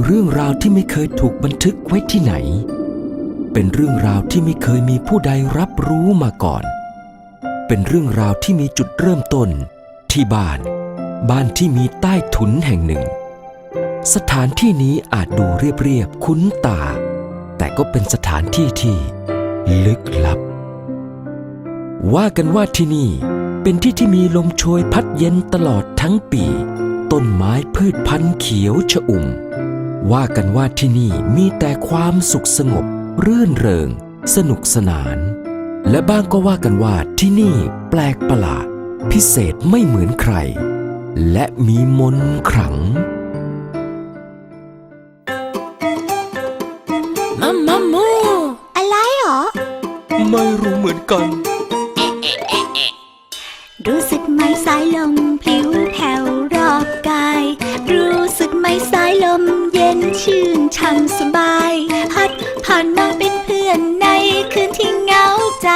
คือเรื่องราวที่ไม่เคยถูกบันทึกไว้ที่ไหน เป็นเรื่องราวที่ไม่เคยมีผู้ใดรับรู้มาก่อน เป็นเรื่องราวที่มีจุดเริ่มต้น ที่บ้าน บ้านที่มีใต้ถุนแห่งหนึ่ง สถานที่นี้อาจดูเรียบๆคุ้นตา แต่ก็เป็นสถานที่ที่ ลึกลับ ว่ากันว่าที่นี่เป็นที่ที่มีลมโชยพัดเย็นตลอดทั้งปี ต้นไม้พืชพันธุ์เขียวชอุ่ม ว่ากันว่าที่นี่มีแต่ความสุขสงบ รื่นเริง สนุกสนาน และบ้างก็ว่ากันว่าที่นี่แปลกประหลาด พิเศษไม่เหมือนใคร และมีมนต์ขลัง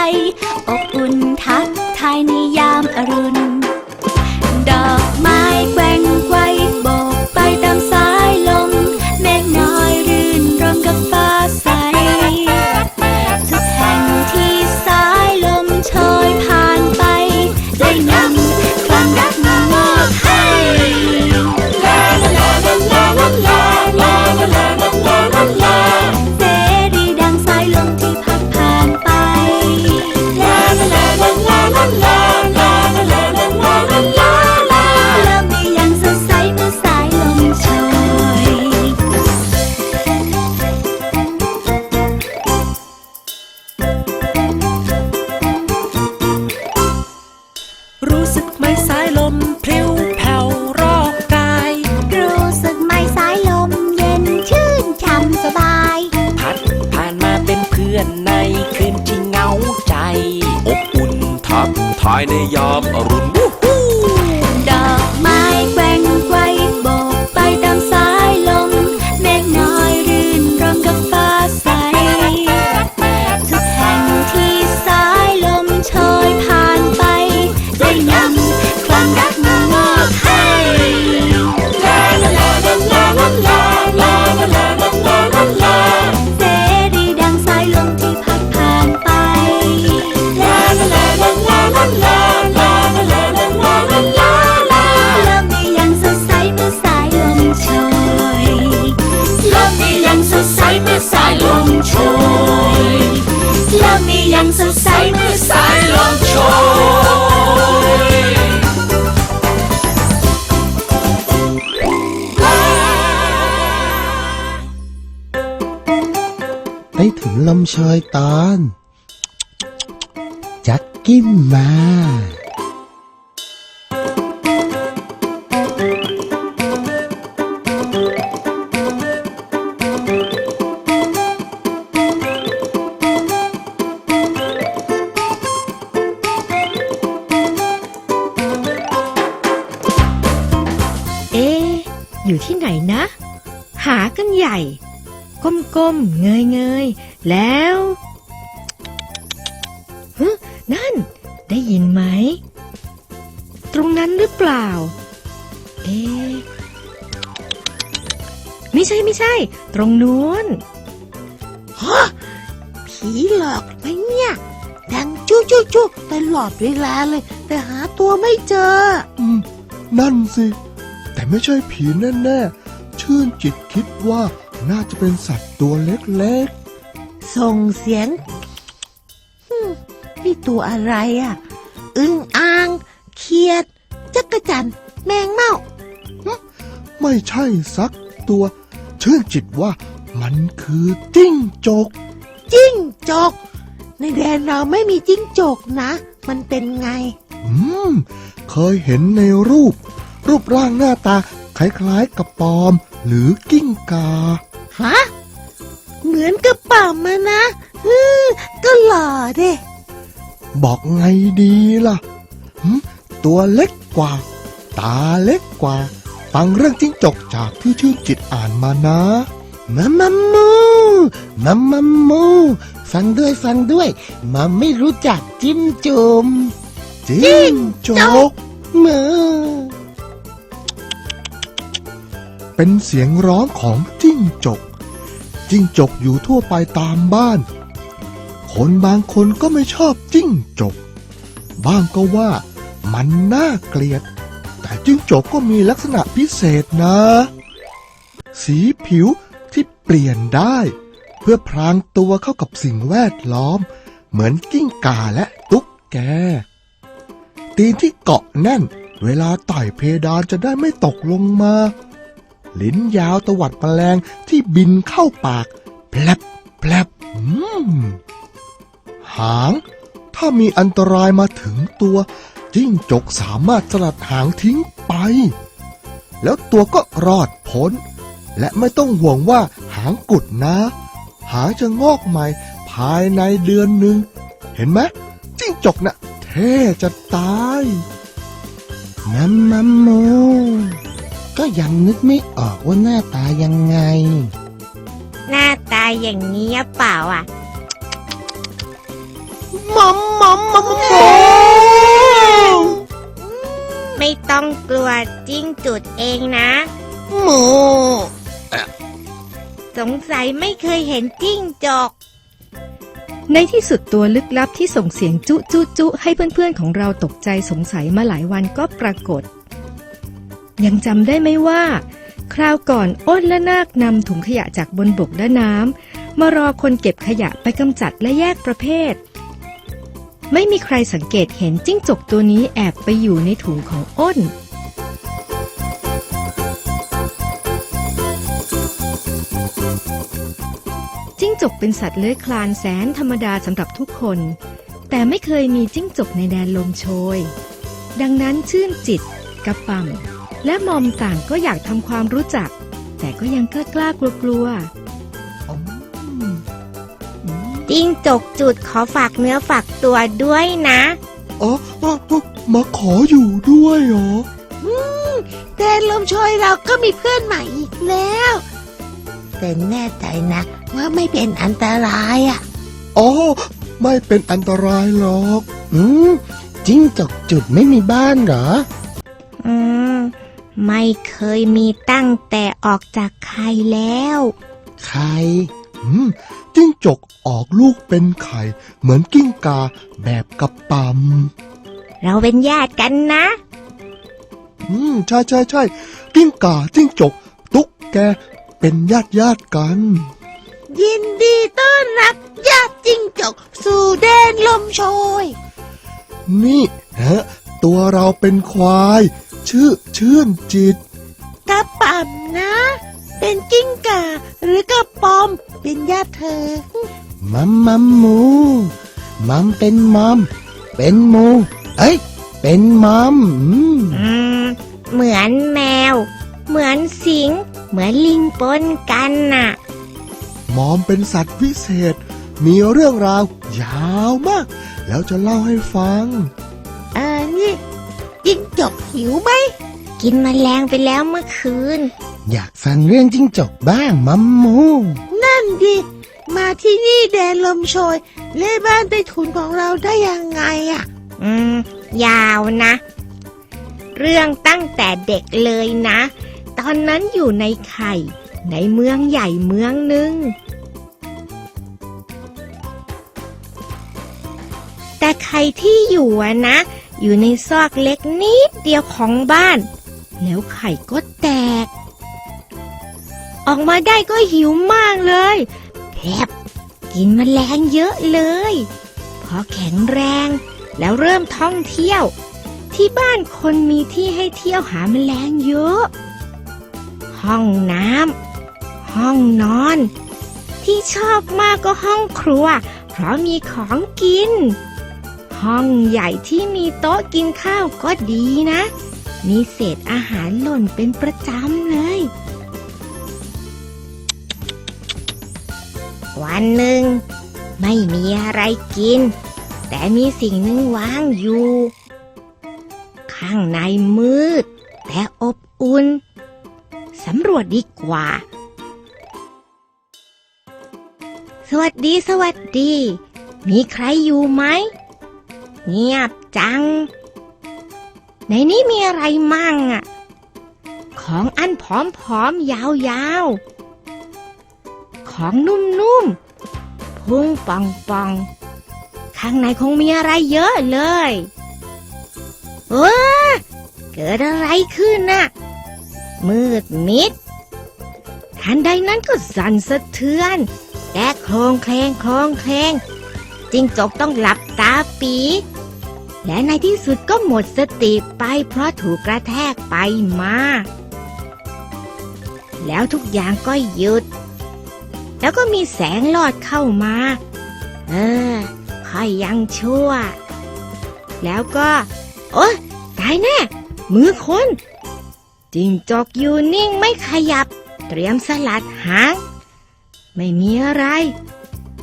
อก ไหมสายลมพลิ้วแผ่วรอบกาย รู้สึกไหมสายลมเย็นชื่นช่ำสบาย พัดผ่านมาเป็นเพื่อนในคืนที่เหงาใจ อบอุ่นทักทายในยามอรุณ เมื่อสายลมโชยโลกนี้ยังสดใสเมื่อสายลมโชยไปถึงลำชอยตอน จักกิ้มมา ก้มๆเงยๆแล้วฮึนั่น ได้ยินไหม ตรงนั้นหรือเปล่า เอ๊ะไม่ใช่ไม่ใช่ ตรงนู้นฮะผีหลอกไหมเนี่ย ดังจู้จู้จู้ตลอดเวลาเลย แต่หาตัวไม่เจอ อืม นั่นสิ แต่ไม่ใช่ผีแน่ ๆ ชื่นจิตคิดว่า น่าจะเป็นสัตว์ตัวเล็กส่งเสียงฮึ่มนี่ตัวอะไรอะ อึ้งอ่างเขียด จักระจัน แมงเม่าๆไม่ใช่สักตัว ชื่นจิตว่ามันคือจิ้งจก จิ้งจก ในแดนเราไม่มีจิ้งจกนะ มันเป็นไง อืม เคยเห็นในรูป รูปร่างหน้าตาคล้ายๆกับปอม หรือกิ้งกา ฮะเหมือนกระป๋อมมานะฮือก็หล่อเด้บอกไงดีล่ะหึตัวเล็กกว่า ตาเล็กกว่า ฟังเรื่องจิ้งจกจากที่ชื่นจิตอ่านมานะมัมมัมมูมัมมัมมูฟังด้วยฟังด้วยมัมไม่รู้จักจิ้มจุ่มจิ้งจกมือ เป็นเสียงร้องของจิ้งจก จิ้งจกอยู่ทั่วไปตามบ้าน คนบางคนก็ไม่ชอบจิ้งจก บ้างก็ว่ามันน่าเกลียด แต่จิ้งจกก็มีลักษณะพิเศษนะ สีผิวที่เปลี่ยนได้ เพื่อพรางตัวเข้ากับสิ่งแวดล้อม เหมือนกิ้งก่าและตุ๊กแก ตีนที่เกาะแน่น เวลาไต่เพดานจะได้ไม่ตกลงมา ลิ้นยาวตวัดแมลงที่บินเข้าปากแผลบแผลบหาง ถ้ามีอันตรายมาถึงตัวจิ้งจกสามารถสลัดหางทิ้งไป แล้วตัวก็รอดพ้น และไม่ต้องห่วงว่าหางกุดนะ หางจะงอกใหม่ภายในเดือนหนึ่ง เห็นไหมจิ้งจกนะ่ะเท่จะตายมัมมัมมู ก็ยังนึกไม่ออกว่าหน้าตายังไง หน้าตาอย่างนี้หรือเปล่าอะมัมมัมมัมโมไม่ต้องกลัวจิ้งจุดเองนะโมสงสัยไม่เคยเห็นจิ้งจกในที่สุดตัวลึกลับที่ส่งเสียงจุจุจุให้เพื่อนๆของเราตกใจสงสัยมาหลายวันก็ปรากฏ ยังจำได้ไหมว่า คราวก่อนอ้นและนาคนำถุงขยะจากบนบกและน้ำมารอคนเก็บขยะไปกำจัดและแยกประเภท ไม่มีใครสังเกตเห็นจิ้งจกตัวนี้แอบไปอยู่ในถุงของอ้นจิ้งจกเป็นสัตว์เลื้อยคลานแสนธรรมดาสำหรับทุกคน แต่ไม่เคยมีจิ้งจกในแดนลมโชย ดังนั้นชื่นจิตกระป่ำ และมอมต่างก็อยากทำความรู้จัก แต่ก็ยังกล้ากล้ากลัวกลัวๆจิ้งจกจุดขอฝากเนื้อฝากตัวด้วยนะอ๋ออ๋ออ๋อมาขออยู่ด้วยเหรอแดนลมโชยเราก็มีเพื่อนใหม่อีกแล้ว แต่แน่ใจนะ ว่าไม่เป็นอันตรายอะ อ๋อ ไม่เป็นอันตรายหรอก อืมจิ้งจกจุดไม่มีบ้านเหรออืม ไม่เคยมีตั้งแต่ออกจากไข่แล้วใครอืมจิ้งจกออกลูกเป็นไข่ เหมือนกิ้งกาแบบกระปำเราเป็นญาติกันนะ อืมใช่ใช่ใช่กิ้งกาจิ้งจก ตุ๊กแกเป็นญาติญาติกัน ยินดีต้อนรับญาติจิ้งจก สู่แดนลมโชย นี่ฮะตัวเราเป็นควาย ชื่อชื่นจิต กระป๋ำนะ เป็นกิ้งก่าหรือกระปอม เป็นญาติเธอ มัมมัมมู มัมเป็นมัม เป็นมู เอ้ย เป็นมัมอืมอืม เหมือนแมว เหมือนสิง เหมือนลิงปนกันน่ะ มอมเป็นสัตว์วิเศษ มีเรื่องราวยาวมาก แล้วจะเล่าให้ฟังอ่านี่ จิ้งจกหิวไหม กินมแมลงไปแล้วเมื่อคืน อยากฟังเรื่องจิ้งจกบ้างมัมมู นั่นดิ มาที่นี่แดนลมโชยเล่บ้านใต้ถุนของเราได้ยังไงอะอืม ยาวนะ เรื่องตั้งแต่เด็กเลยนะ ตอนนั้นอยู่ในไข่ ในเมืองใหญ่เมืองหนึ่งแต่ไข่ที่อยู่อะนะ อยู่ในซอกเล็กนิดเดียวของบ้าน แล้วไข่ก็แตก ออกมาได้ก็หิวมากเลยแผบกินมแมลงเยอะเลย พอแข็งแรงแล้วเริ่มท่องเที่ยว ที่บ้านคนมีที่ให้เที่ยวหาแมลงเยอะ ห้องน้ำห้องนอน ที่ชอบมากก็ห้องครัว เพราะมีของกิน ห้องใหญ่ที่มีโต๊ะกินข้าวก็ดีนะ มีเศษอาหารหล่นเป็นประจำเลย วันหนึ่ง ไม่มีอะไรกิน แต่มีสิ่งหนึ่งวางอยู่ ข้างในมืด แต่อบอุ่นสำรวจดีกว่า สวัสดีสวัสดี มีใครอยู่ไหม เงียบจัง ในนี้มีอะไรมั่งอะของอันผอมๆ ยาวๆ ของนุ่มๆ พุงป่องๆ ข้างในคงมีอะไรเยอะเลยเออเกิดอะไรขึ้นน่ะ มืดมิด ทันใดนั้นก็สั่นสะเทือนแกโครงเคลงโครงเคลงจิงจกต้องหลับตาปี และในที่สุดก็หมดสติไปเพราะถูกกระแทกไปมา แล้วทุกอย่างก็หยุด แล้วก็มีแสงลอดเข้ามา เออค่อยยังชั่ว แล้วก็ โอ๊ยตายแน่ มือคนจิงจอกอยู่นิ่งไม่ขยับ เตรียมสลัดหาง ไม่มีอะไร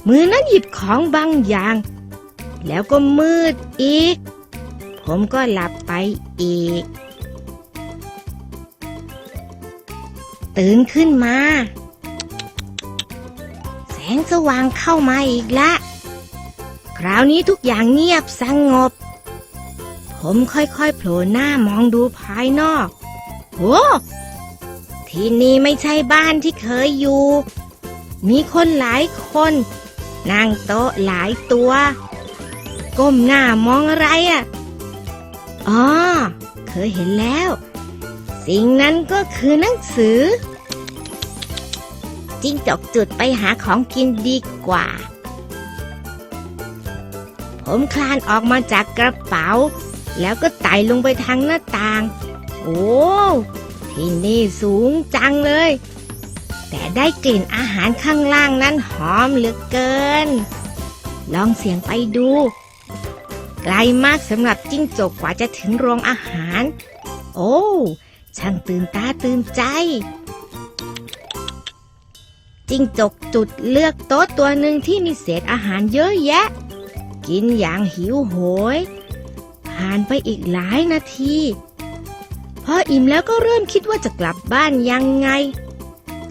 มือนั้นหยิบของบางอย่าง แล้วก็มืดอีก ผมก็หลับไปอีก ตื่นขึ้นมา แสงสว่างเข้ามาอีกละ คราวนี้ทุกอย่างเงียบสงบ ผมค่อยๆโผล่หน้ามองดูภายนอกโอ้ที่นี่ไม่ใช่บ้านที่เคยอยู่ มีคนหลายคน นั่งโต๊ะหลายตัว ก้มหน้ามองอะไรอะ อ๋อ เคยเห็นแล้ว สิ่งนั้นก็คือหนังสือ จิ้งจกจุดไปหาของกินดีกว่า ผมคลานออกมาจากกระเป๋า แล้วก็ไต่ลงไปทางหน้าต่าง โอ้ที่นี่สูงจังเลย แต่ได้กลิ่นอาหารข้างล่างนั้นหอมเหลือเกิน ลองเสียงไปดู ไกลมากสำหรับจิ้งจกกว่าจะถึงโรงอาหาร โอ้ช่างตื่นตาตื่นใจ จิ้งจกจุดเลือกโต๊ะตัวหนึ่งที่มีเศษอาหารเยอะแยะ กินอย่างหิวโหย ผ่านไปอีกหลายนาทีพออิ่มแล้วก็เริ่มคิดว่าจะกลับบ้านยังไง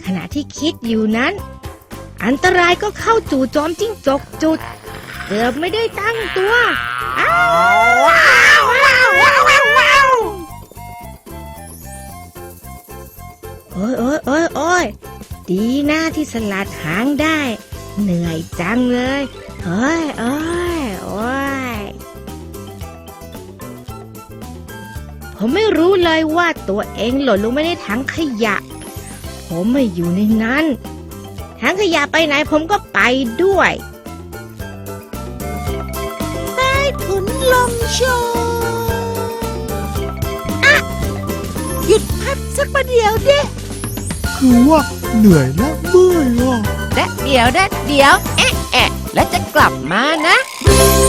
ขณะที่คิดอยู่นั้น อันตรายก็เข้าจู่โจมจิ้งจกจุด เกือบไม่ได้ตั้งตัว อ้าวว้าวว้าวว้าวว้าวว้าวโอ้ยโอ้ยโอ้ยโอ้ยดีหน้าที่สลัดหางได้ เหนื่อยจังเลยเอ้ยโอ้ยโอ้ยผมไม่รู้เลยว่าตัวเองหล่นลงไปในถังขยะ ผมไม่อยู่ในนั้นถังขยะไปไหนผมก็ไปด้วย ขุนลมโชอะหยุดพักสักประเดี๋ยวดิคือว่าเหนื่อยและเมื่อยอะและเดี๋ยวนะเดี๋ยว แอะแอะแล้วจะกลับมานะส